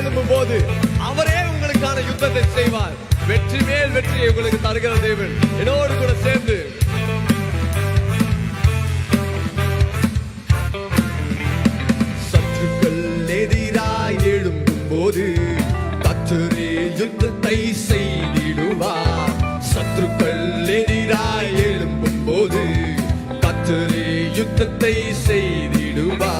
எழும்பும் போது அவரே உங்களுக்கான யுத்தத்தை செய்வார். வெற்றி மேல் வெற்றியை உங்களுக்கு தருகிற தேவன். என்னோடு கூட சேர்ந்து. சத்துருக்கள் எதிராய் எழும்பும் போது கத்தரே யுத்தத்தை செய்திடுவார் சத்துருக்கள் எதிராய் எழும்பும் போது கத்தரே யுத்தத்தை செய்திடுவார்